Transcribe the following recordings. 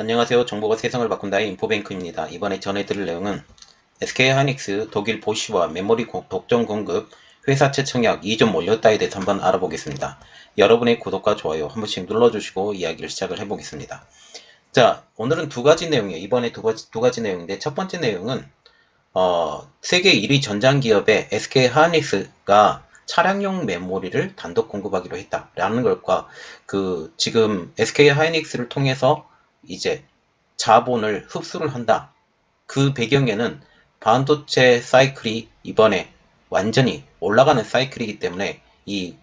안녕하세요. 정보가 세상을 바꾼다의 인포뱅크입니다. 이번에 전해드릴 내용은 SK 하이닉스 독일 보쉬와 메모리 고- 독점 공급 회사채 청약 2점 올렸다에 대해서 한번 알아보겠습니다. 여러분의 구독과 좋아요 한 번씩 눌러주시고 이야기를 시작을 해보겠습니다. 자, 오늘은 두 가지 내용이에요. 이번에 두 가지, 두 가지 내용인데 첫 번째 내용은 어, 세계 1위 전장 기업의 SK 하이닉스가 차량용 메모리를 단독 공급하기로 했다라는 것과 그 지금 SK 하이닉스를 통해서 이제 자본을 흡수를 한다. 그 배경에는 반도체 사이클이 이번에 완전히 올라가는 사이클이기 때문에 이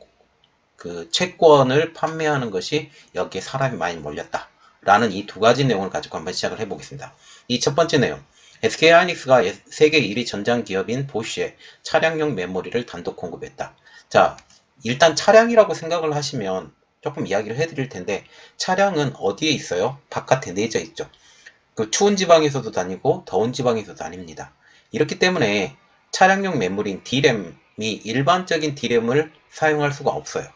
그 채권을 판매하는 것이 여기에 사람이 많이 몰렸다. 라는 이 두 가지 내용을 가지고 한번 시작을 해보겠습니다. 이 첫 번째 내용. SK 하이닉스가 세계 1위 전장 기업인 보쉬에 차량용 메모리를 단독 공급했다. 자, 일단 차량이라고 생각을 하시면 조금 이야기를 해드릴 텐데 차량은 어디에 있어요? 바깥에 내져 있죠. 그 추운 지방에서도 다니고 더운 지방에서도 다닙니다. 이렇기 때문에 차량용 메모리인 D램이 일반적인 D램을 사용할 수가 없어요.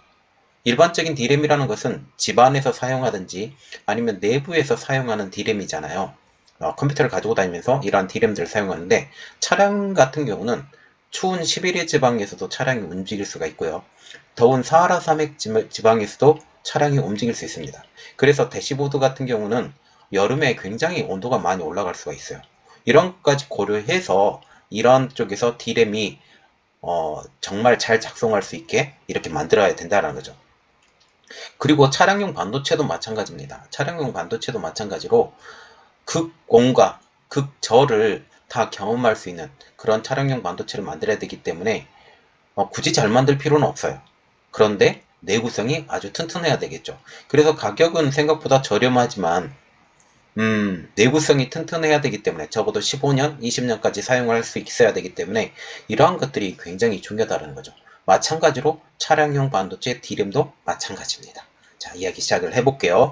일반적인 D램이라는 것은 집안에서 사용하든지 아니면 내부에서 사용하는 D램이잖아요. 어, 컴퓨터를 가지고 다니면서 이러한 D램들을 사용하는데 차량 같은 경우는 추운 시베리아 지방에서도 차량이 움직일 수가 있고요. 더운 사하라 산맥 지- 지방에서도 차량이 움직일 수 있습니다. 그래서 대시보드 같은 경우는 여름에 굉장히 온도가 많이 올라갈 수가 있어요. 이런 것까지 고려해서 이런 쪽에서 D램이 어, 정말 잘 작동할 수 있게 이렇게 만들어야 된다는 거죠. 그리고 차량용 반도체도 마찬가지입니다. 차량용 반도체도 마찬가지로 극공과 극저를 다 경험할 수 있는 그런 차량용 반도체를 만들어야 되기 때문에 어, 굳이 잘 만들 필요는 없어요. 그런데 내구성이 아주 튼튼해야 되겠죠. 그래서 가격은 생각보다 저렴하지만 음, 내구성이 튼튼해야 되기 때문에 적어도 15년, 20년까지 사용할 수 있어야 되기 때문에 이러한 것들이 굉장히 중요하다는 거죠. 마찬가지로 차량용 반도체 D램도 마찬가지입니다. 자, 이야기 시작을 해볼게요.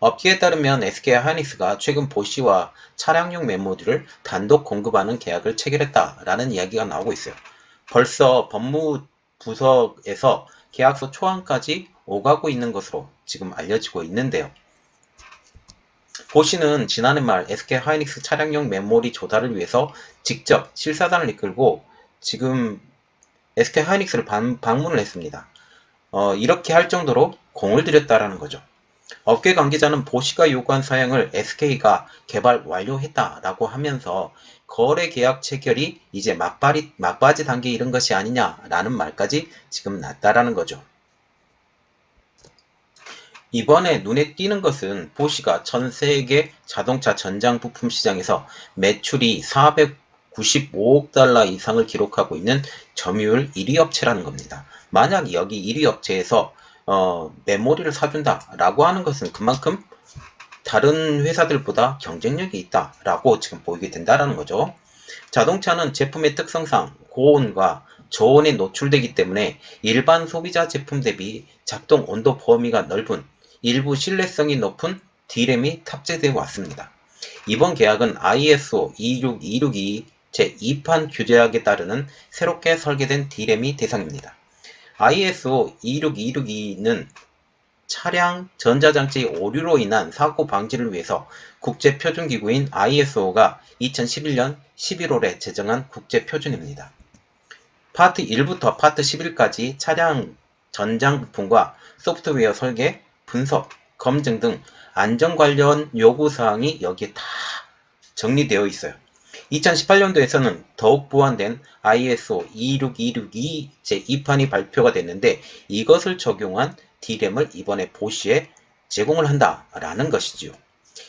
업계에 따르면 SK 하이닉스가 최근 보쉬와 차량용 메모리를 단독 공급하는 계약을 체결했다라는 이야기가 나오고 있어요. 벌써 법무부서에서 계약서 초안까지 오가고 있는 것으로 지금 알려지고 있는데요. 보시는 지난해 말 SK 하이닉스 차량용 메모리 조달을 위해서 직접 실사단을 이끌고 지금 SK 하이닉스를 방, 방문을 했습니다. 어, 이렇게 할 정도로 공을 들였다라는 거죠. 업계 관계자는 보시가 요구한 사양을 SK가 개발 완료했다라고 하면서 거래 계약 체결이 이제 막바리, 막바지 단계에 이른 것이 아니냐라는 말까지 지금 났다라는 거죠. 이번에 눈에 띄는 것은 보시가 전 세계 자동차 전장 부품 시장에서 매출이 495억 달러 이상을 기록하고 있는 점유율 1위 업체라는 겁니다. 만약 여기 1위 업체에서 어, 메모리를 사준다라고 하는 것은 그만큼 다른 회사들보다 경쟁력이 있다라고 지금 보이게 된다라는 거죠. 자동차는 제품의 특성상 고온과 저온에 노출되기 때문에 일반 소비자 제품 대비 작동 온도 범위가 넓은 일부 신뢰성이 높은 D램이 탑재되어 왔습니다. 이번 계약은 ISO 26262 제2판 규제약에 따르는 새롭게 설계된 D램이 대상입니다. ISO 26262는 차량 전자장치 오류로 인한 사고 방지를 위해서 국제표준기구인 ISO가 2011년 11월에 제정한 국제표준입니다. 파트 1부터 파트 11까지 차량 전장 부품과 소프트웨어 설계, 분석, 검증 등 안전 관련 요구사항이 여기에 다 정리되어 있어요. 2018년도에서는 더욱 보완된 ISO 26262 제2판이 발표가 됐는데 이것을 적용한 D램을 이번에 보시에 제공을 한다라는 것이지요.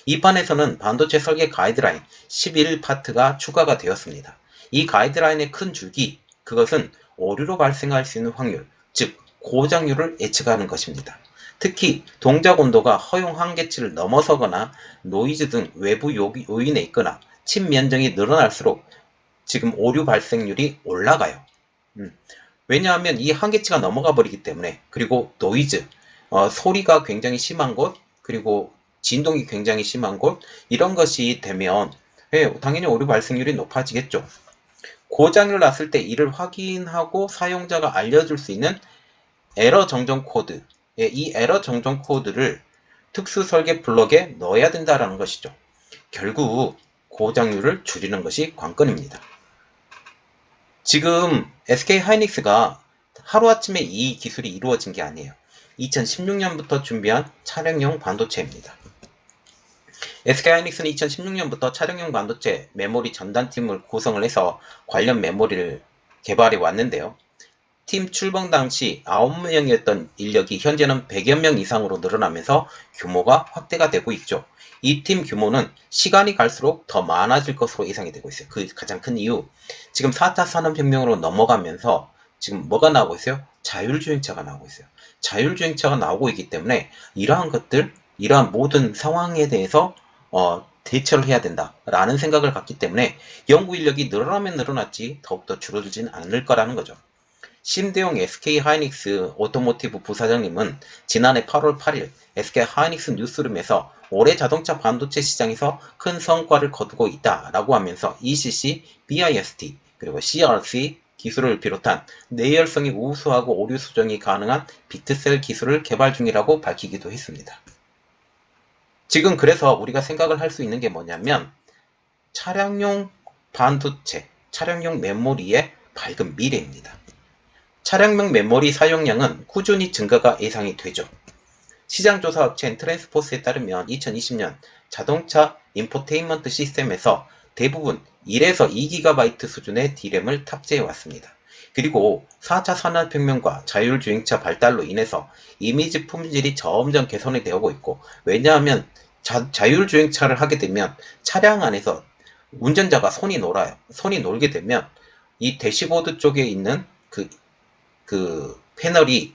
이 판에서는 반도체 설계 가이드라인 11파트가 추가가 되었습니다. 이 가이드라인의 큰 줄기, 그것은 오류로 발생할 수 있는 확률, 즉 고장률을 예측하는 것입니다. 특히 동작 온도가 허용 한계치를 넘어서거나 노이즈 등 외부 요인에 있거나 칩 면적이 늘어날수록 지금 오류 발생률이 올라가요. 음, 왜냐하면 이 한계치가 넘어가 버리기 때문에 그리고 노이즈, 어, 소리가 굉장히 심한 곳 그리고 진동이 굉장히 심한 곳 이런 것이 되면 예, 당연히 오류 발생률이 높아지겠죠. 고장을 났을 때 이를 확인하고 사용자가 알려줄 수 있는 에러 정정 코드, 예, 이 에러 정정 코드를 특수 설계 블록에 넣어야 된다라는 것이죠. 결국 고장률을 줄이는 것이 관건입니다. 지금 SK 하이닉스가 하루아침에 이 기술이 이루어진 게 아니에요. 2016년부터 준비한 차량용 반도체입니다. SK 하이닉스는 2016년부터 차량용 반도체 메모리 전단팀을 구성을 해서 관련 메모리를 개발해 왔는데요. 팀 출범 당시 9명이었던 인력이 현재는 100여 명 이상으로 늘어나면서 규모가 확대가 되고 있죠. 이 팀 규모는 시간이 갈수록 더 많아질 것으로 예상이 되고 있어요. 그 가장 큰 이유. 지금 4차 산업혁명으로 넘어가면서 지금 뭐가 나오고 있어요? 자율주행차가 나오고 있어요. 자율주행차가 나오고 있기 때문에 이러한 것들, 이러한 모든 상황에 대해서 어, 대처를 해야 된다라는 생각을 갖기 때문에 연구 인력이 늘어나면 늘어났지 더욱더 줄어들진 않을 거라는 거죠. 심대용 SK 하이닉스 오토모티브 부사장님은 지난해 8월 8일 SK 하이닉스 뉴스룸에서 올해 자동차 반도체 시장에서 큰 성과를 거두고 있다라고 하면서 ECC, BIST, 그리고 CRC 기술을 비롯한 내열성이 우수하고 오류 수정이 가능한 비트셀 기술을 개발 중이라고 밝히기도 했습니다. 지금 그래서 우리가 생각을 할 수 있는 게 뭐냐면 차량용 반도체, 차량용 메모리의 밝은 미래입니다. 차량용 메모리 사용량은 꾸준히 증가가 예상이 되죠. 시장조사 업체인 트랜스포스에 따르면 2020년 자동차 인포테인먼트 시스템에서 대부분 1에서 2GB 수준의 D램을 탑재해 왔습니다. 그리고 4차 산업혁명과 자율주행차 발달로 인해서 이미지 품질이 점점 개선이 되고 있고 왜냐하면 자, 자율주행차를 하게 되면 차량 안에서 운전자가 손이 놀아요. 손이 놀게 되면 이 대시보드 쪽에 있는 그, 그 패널이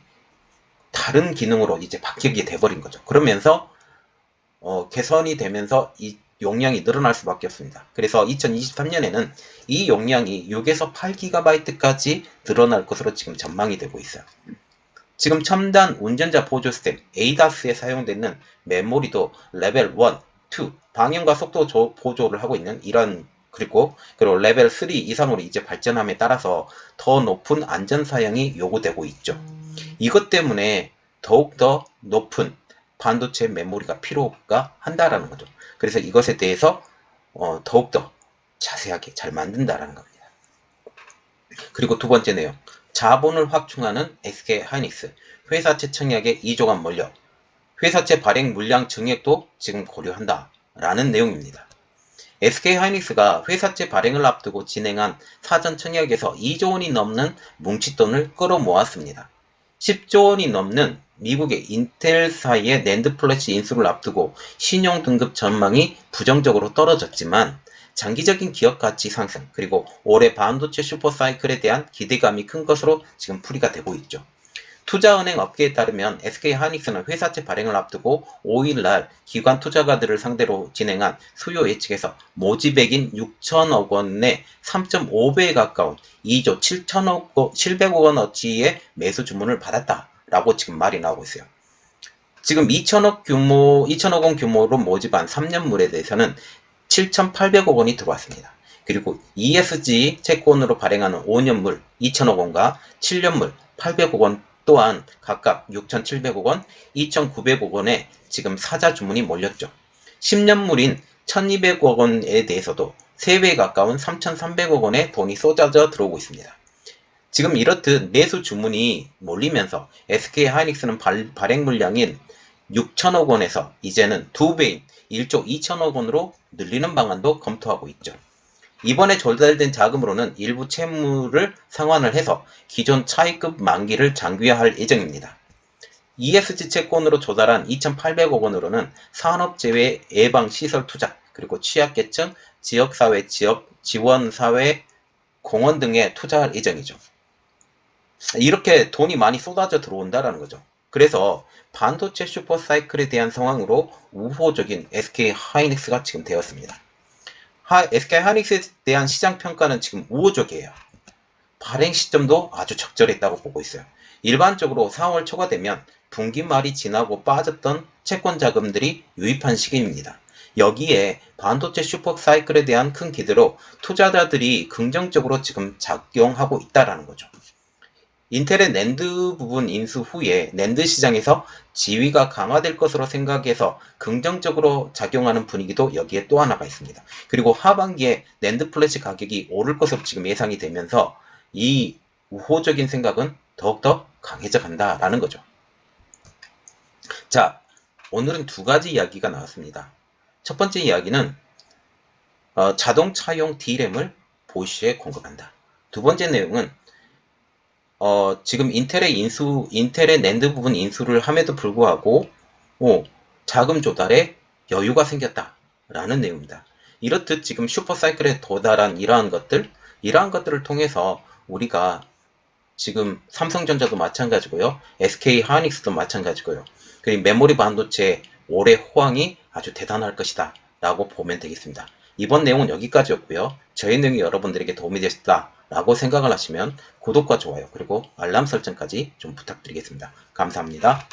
다른 기능으로 이제 바뀌게 돼버린 거죠. 그러면서 어, 개선이 되면서 이 용량이 늘어날 수밖에 없습니다. 그래서 2023년에는 이 용량이 6에서 8GB까지 늘어날 것으로 지금 전망이 되고 있어요. 지금 첨단 운전자 보조 시스템 ADAS에 사용되는 메모리도 레벨 1, 2 방향과 속도 조, 보조를 하고 있는 이런 그리고 그리고 레벨 3 이상으로 이제 발전함에 따라서 더 높은 안전 사양이 요구되고 있죠. 이것 때문에 더욱더 높은 반도체 메모리가 필요가 한다라는 거죠. 그래서 이것에 대해서 어, 더욱더 자세하게 잘 만든다라는 겁니다. 그리고 두 번째 내용. 자본을 확충하는 SK 하이닉스. 회사채 청약에 2조간 몰려. 회사채 발행 물량 증액도 지금 고려한다. 라는 내용입니다. SK 하이닉스가 회사채 발행을 앞두고 진행한 사전 청약에서 2조 원이 넘는 뭉칫돈을 끌어모았습니다. 10조 원이 넘는 미국의 인텔사의 낸드 플래시 인수를 앞두고 신용 등급 전망이 부정적으로 떨어졌지만 장기적인 기업 가치 상승 그리고 올해 반도체 슈퍼사이클에 대한 기대감이 큰 것으로 지금 풀이가 되고 있죠. 투자은행 업계에 따르면 SK 하이닉스는 회사채 발행을 앞두고 5일날 기관 투자가들을 상대로 진행한 수요 예측에서 모집액인 6천억 원의 3.5배에 가까운 2조 7천억 700억 원어치의 매수 주문을 받았다라고 지금 말이 나오고 있어요. 지금 2천억 규모, 2천억 원 규모로 모집한 3년물에 대해서는 7,800억 원이 들어왔습니다. 그리고 ESG 채권으로 발행하는 5년물 2천억 원과 7년물 800억 원 또한 각각 6,700억 원, 2,900억 원의 지금 사자 주문이 몰렸죠. 10년물인 1,200억 원에 대해서도 3배에 가까운 3,300억 원의 돈이 쏟아져 들어오고 있습니다. 지금 이렇듯 내수 주문이 몰리면서 SK 하이닉스는 발, 발행 물량인 6천억 원에서 이제는 2배인 1조 2천억 원으로 늘리는 방안도 검토하고 있죠. 이번에 조달된 자금으로는 일부 채무를 상환을 해서 기존 차입급 만기를 장기화할 예정입니다. ESG 채권으로 조달한 2,800억 원으로는 산업재해 예방 시설 투자, 그리고 취약계층, 지역사회 지역 지원 사회 공원 등에 투자할 예정이죠. 이렇게 돈이 많이 쏟아져 들어온다라는 거죠. 그래서 반도체 슈퍼사이클에 대한 상황으로 우호적인 SK 하이닉스가 지금 되었습니다. SK 하이닉스에 대한 시장 평가는 지금 우호적이에요. 발행 시점도 아주 적절했다고 보고 있어요. 일반적으로 4월 초가 되면 분기 말이 지나고 빠졌던 채권 자금들이 유입한 시기입니다. 여기에 반도체 슈퍼 사이클에 대한 큰 기대로 투자자들이 긍정적으로 지금 작용하고 있다라는 거죠. 인텔의 낸드 부분 인수 후에 낸드 시장에서 지위가 강화될 것으로 생각해서 긍정적으로 작용하는 분위기도 여기에 또 하나가 있습니다. 그리고 하반기에 낸드 플래시 가격이 오를 것으로 지금 예상이 되면서 이 우호적인 생각은 더욱더 강해져 간다라는 거죠. 자, 오늘은 두 가지 이야기가 나왔습니다. 첫 번째 이야기는 어, 자동차용 D램을 보쉬에 공급한다. 두 번째 내용은 어, 지금 인텔의 인수, 인텔의 낸드 부분 인수를 함에도 불구하고 어, 자금 조달에 여유가 생겼다라는 내용입니다. 이렇듯 지금 슈퍼사이클에 도달한 이러한 것들, 이러한 것들을 통해서 우리가 지금 삼성전자도 마찬가지고요. SK 하이닉스도 마찬가지고요. 그리고 메모리 반도체 올해 호황이 아주 대단할 것이다. 라고 보면 되겠습니다. 이번 내용은 여기까지였고요. 저희 내용이 여러분들에게 도움이 되셨다. 라고 생각을 하시면 구독과 좋아요 그리고 알람 설정까지 좀 부탁드리겠습니다. 감사합니다.